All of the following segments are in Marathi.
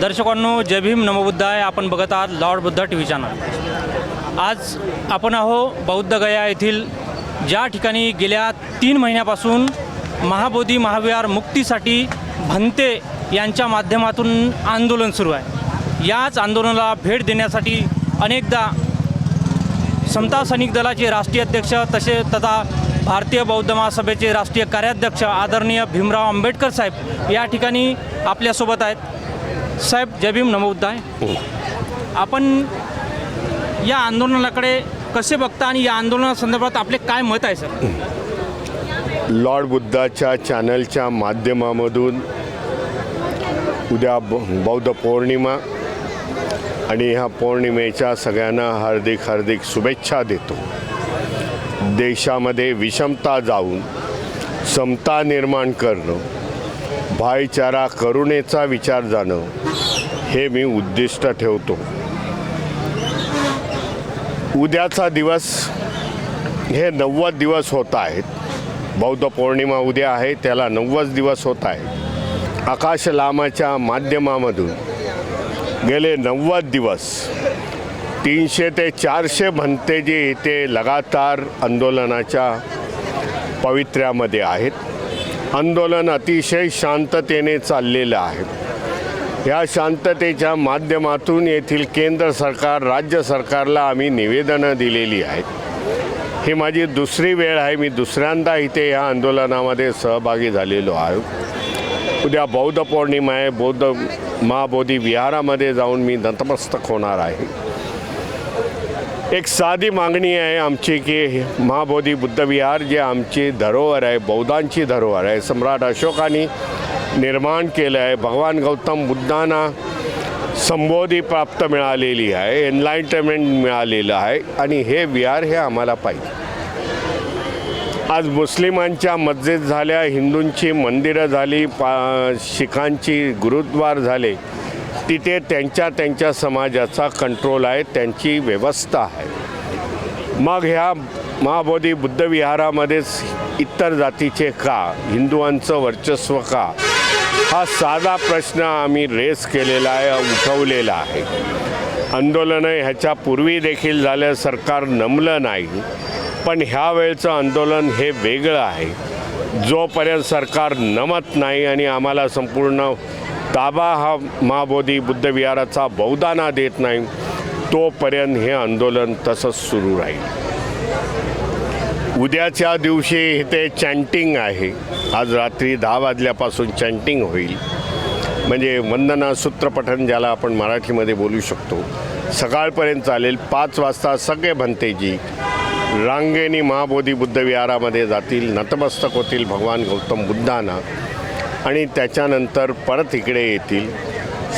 दर्शकांनो जय भीम नमोबुद्धाय आपण बघत आहात lord Buddha T V channel. आज आपण आहो बौद्ध गया येथील. ज्या ठिकाणी गेल्या तीन महिन्यापासून महाबोधी महाविहार मुक्तीसाठी भंते यांच्या माध्यमातून आंदोलन सुरू आहे. याच आंदोलनाला भेट देण्यासाठी अनेकदा समता सैनिक दलाचे राष्ट्रीय अध्यक्ष तसे तथा भारतीय बौद्ध महासभेचे राष्ट्रीय कार्याध्यक्ष आदरणीय भीमराव आंबेडकर साहेब या ठिकाणी आपल्यासोबत आहेत. साहेब जय भीम नमोद्धाय आपण या आंदोलनाकडे कसे बघता आणि या आंदोलनासंदर्भात आपले काय मत आहे सर? लॉर्ड बुद्धाच्या चॅनलच्या माध्यमामधून उद्या बौद्ध पौर्णिमा आणि ह्या पौर्णिमेच्या सगळ्यांना हार्दिक हार्दिक शुभेच्छा देतो. देशामध्ये विषमता जाऊन समता निर्माण करणं भाईचारा करुणेचा विचार जाणं हे मी उद्दिष्ट ठेवतो. उद्याचा दिवस हे नव्वद दिवस होत आहेत. बौद्ध पौर्णिमा उद्या आहे त्याला नव्वद दिवस होत आहे आकाश लामाच्या माध्यमामधून गेले नव्वद दिवस तीनशे ते चारशे भंते जे इथे लगातार आंदोलनाच्या पवित्र्यामध्ये आहेत. आंदोलन अतिशय शांततेने चाललेलं आहे. या शांततेच्या माध्यमातून येथील केंद्र सरकार राज्य सरकारला आम्ही निवेदनं दिलेली आहेत ही माझी दुसरी वेळ आहे. मी दुसऱ्यांदा इथे या आंदोलनामध्ये सहभागी झालेलो आहे. उद्या बौद्ध पौर्णिमा आहे. बौद्ध महाबोधी विहारामध्ये जाऊन मी नतमस्तक होणार आहे. एक साधी मागणी आहे आमची की महाबोधी बुद्ध विहार जे आमची धरोहर आहे बौद्धांची धरोहर आहे सम्राट अशोकाने निर्माण केलं आहे. भगवान गौतम बुद्धांना संबोधी प्राप्त मिळालेली आहे एनलाइटमेंट मिळालेलं आहे आणि हे विहार हे आम्हाला पाहिजे. आज मुस्लिमांच्या मस्जिद झाल्या हिंदूंची मंदिरं झाली पा शिखांची गुरुद्वार झाले. तिथे त्यांच्या त्यांच्या समाजाचा कंट्रोल आहे त्यांची व्यवस्था आहे. मग ह्या महाबोधी बुद्ध विहारामध्येच इतर जातीचे का? हिंदुआंचं वर्चस्व का? हा साधा प्रश्न आम्ही रेस केलेला आहे उठवलेला आहे. आंदोलनं ह्याच्यापूर्वी देखील झालं सरकार नमलं नाही. पण ह्या वेळचं आंदोलन हे वेगळं आहे. जोपर्यंत सरकार नमत नाही आणि आम्हाला संपूर्ण ताबा हा महाबोधी बुद्धविहाराचा विहाराचा देत नाही तोपर्यंत हे आंदोलन तसंच सुरू राहील. उद्याच्या दिवशी इथे चॅन्टिंग आहे. आज रात्री दहा वाजल्यापासून चॅन्टिंग होईल. म्हणजे वंदना सूत्रपठन ज्याला आपण मराठीमध्ये बोलू शकतो. सकाळपर्यंत चालेल पाच वाजता सगळे भंतेजी रांगेनी महाबोधी बुद्ध विहारामध्ये जातील नतमस्तक होतील भगवान गौतम बुद्धांना आणि त्याच्यानंतर परत इकडे येतील.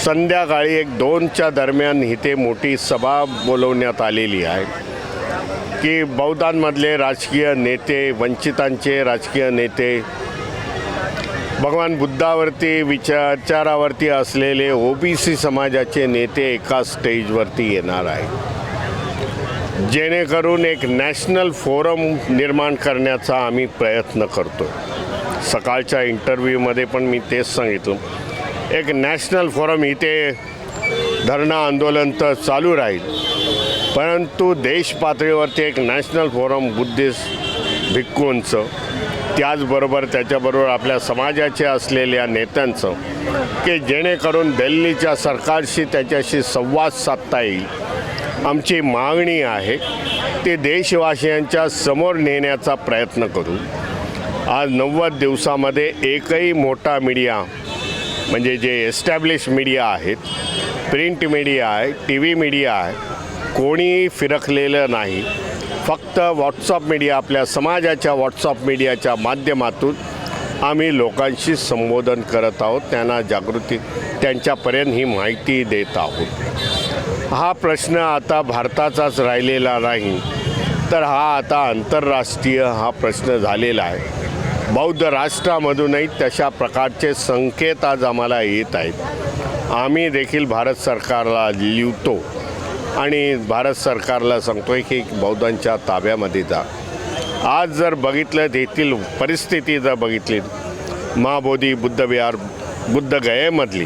संध्याकाळी एक दोनच्या दरम्यान इथे मोठी सभा बोलवण्यात आलेली आहे. की बौद्धांमधले राजकीय नेते वंचितांचे राजकीय नेते भगवान बुद्धावरती विचारावरती असलेले ओबीसी समाजाचे नेते एका स्टेजवरती येणार आहे जेणेकरून एक नॅशनल फोरम निर्माण करण्याचा आम्ही प्रयत्न करतो. सकाळच्या इंटरव्ह्यूमध्ये पण मी तेच सांगितलं. एक नॅशनल फोरम इथे धरणं आंदोलन तर चालू राहील. परंतु देश पातळीवरती एक नॅशनल फोरम बुद्धिस्ट भिक्खूंचं त्याचबरोबर त्याच्याबरोबर आपल्या समाजाचे असलेल्या नेत्यांचं की जेणेकरून दिल्लीच्या सरकारशी त्याच्याशी संवाद साधता येईल. आमची मागणी आहे ते देशवासियांच्या समोर नेण्याचा प्रयत्न करू. आज नव्वद दिवसामध्ये एकही मोठा मीडिया म्हणजे जे एस्टॅब्लिश मीडिया आहेत प्रिंट मीडिया आहे टी व्ही मीडिया आहे कोणीही फिरकलेलं नाही. फक्त व्हॉट्सअप मीडिया आपल्या समाजाच्या व्हॉट्सअप मीडियाच्या माध्यमातून आम्ही लोकांशी संबोधन करत आहोत. त्यांना जागृती त्यांच्यापर्यंत ही माहिती देत आहोत. हा प्रश्न आता भारताचाच राहिलेला नाही तर हा आता आंतरराष्ट्रीय हा प्रश्न झालेला आहे. बौद्ध राष्ट्रामधूनही तशा प्रकारचे संकेत आज आम्हाला येत आहेत. आम्ही देखील भारत सरकारला लिहितो. आणि भारत सरकारला सांगतो आहे की बौद्धांच्या ताब्यामध्ये जा. आज जर बघितलं तेथील परिस्थिती जर बघितली महाबोधी बुद्धविहार बुद्धगयेमधली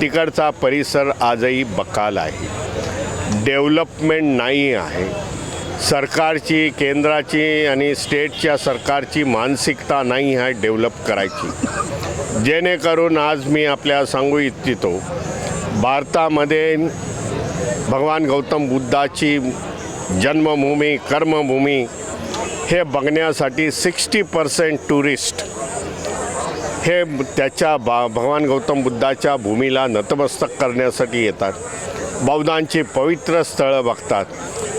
तिकडचा परिसर आजही बकाल आहे. डेव्हलपमेंट नाही आहे. सरकारची केंद्राची आणि स्टेटच्या सरकारची मानसिकता नाही आहे डेव्हलप करायची. जेणेकरून आज मी आपल्या सांगू इच्छितो भारतामध्ये भगवान गौतम बुद्धाची जन्मभूमी कर्मभूमी हे बघण्यासाठी सिक्स्टी पर्सेंट टुरिस्ट हे त्याच्या बा भगवान गौतम बुद्धाच्या भूमीला नतमस्तक करण्यासाठी येतात. बौद्धांची पवित्र स्थळं बघतात.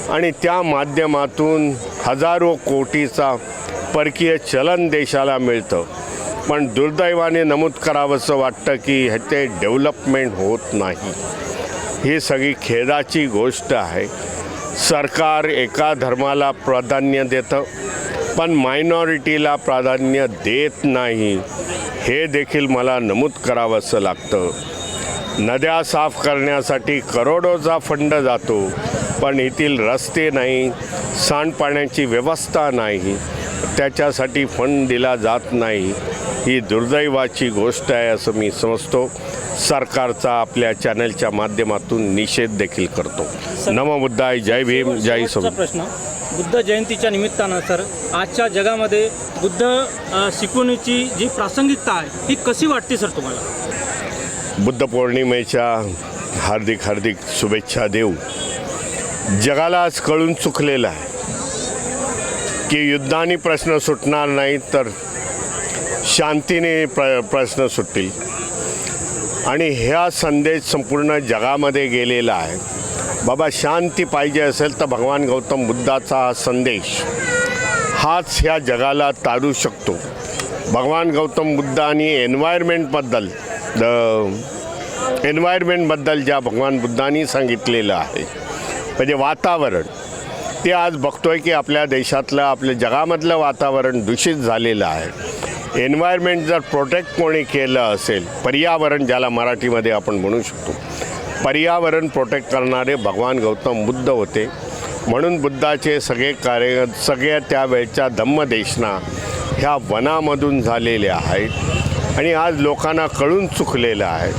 आणि त्या माध्यमातून हजारो कोटीचा परकीय चलन देशाला मिळतं. पण दुर्दैवाने नमूद करावंसं वाटतं की ह्याचे डेव्हलपमेंट होत नाही. ही सगळी खेदाची गोष्ट आहे. सरकार एका धर्माला प्राधान्य देतं पण मायनॉरिटीला प्राधान्य देत नाही. हे देखील मला नमूद करावंसं लागतं. नद्या साफ करण्यासाठी करोडोचा फंड जातो पण येथील रस्ते नाही सांडपाण्याची व्यवस्था नाही त्याच्यासाठी फंड दिला जात नाही. ही दुर्दैवाची गोष्ट आहे असं मी समजतो. सरकारचा आपल्या चॅनलच्या माध्यमातून निषेध देखील करतो. नमबुद्धाय जय भीम जय सोम प्रश्न. बुद्ध जयंतीच्या निमित्तानं सर आजच्या जगामध्ये बुद्ध शिकवणीची जी प्रासंगिकता आहे ही कशी वाटते सर तुम्हाला? बुद्ध पौर्णिमेच्या हार्दिक हार्दिक शुभेच्छा देऊ. जगाला आज कळून चुकलेलं आहे की युद्धाने प्रश्न सुटणार नाही तर शांतीने प्र प्रश्न सुटतील. आणि ह्या संदेश संपूर्ण जगामध्ये गेलेला आहे. बाबा शांती पाहिजे असेल तर भगवान गौतम बुद्धाचा हा संदेश हाच ह्या जगाला तारू शकतो. भगवान गौतम बुद्धांनी एन्व्हायरमेंटबद्दल द एन्व्हायरमेंटबद्दल ज्या भगवान बुद्धांनी सांगितलेलं आहे म्हणजे वातावरण. ते आज बघतोय की आपल्या देशातलं आपल्या जगामधलं वातावरण दूषित झालेलं आहे. एन्व्हायरमेंट जर प्रोटेक्ट कोणी केलं असेल पर्यावरण ज्याला मराठीमध्ये आपण म्हणू शकतो. पर्यावरण प्रोटेक्ट करणारे भगवान गौतम बुद्ध होते. म्हणून बुद्धाचे सगळे कार्य सगळ्या त्यावेळच्या धम्मदेशना ह्या वनामधून झालेल्या आहेत. आणि आज लोकांना कळून चुकलेलं आहे.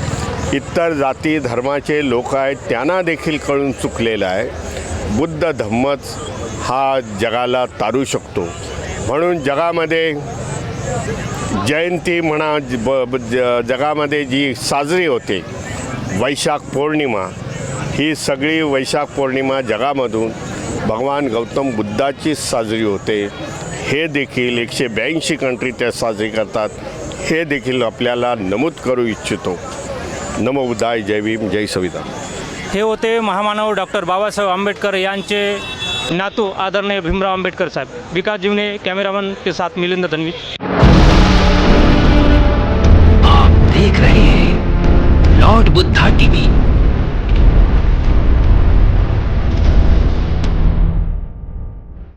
इतर जाती धर्माचे लोक आहेत त्यांना देखील कळून चुकलेलं आहे. बुद्ध धम्मच हा जगाला तारू शकतो. म्हणून जगामध्ये जयंती म्हणा ज- ब- ब- ज- जगामध्ये जी साजरी होते वैशाख पौर्णिमा ही सगळी वैशाख पौर्णिमा जगामधून भगवान गौतम बुद्धाचीच साजरी होते. हे देखील एकशे ब्याऐंशी कंट्री त्या साजरी करतात. हे देखील आपल्याला नमूद करू इच्छितो. नमो बुद्धाय जय भीम जय संविधान. हे होते महामानव डॉक्टर बाबासाहेब आंबेडकर यांचे नातू आदरणीय भीमराव आंबेडकर साहेब. विकास जीवने कॅमेरामन के साथ Milind Dhanvi. Hard Buddha TV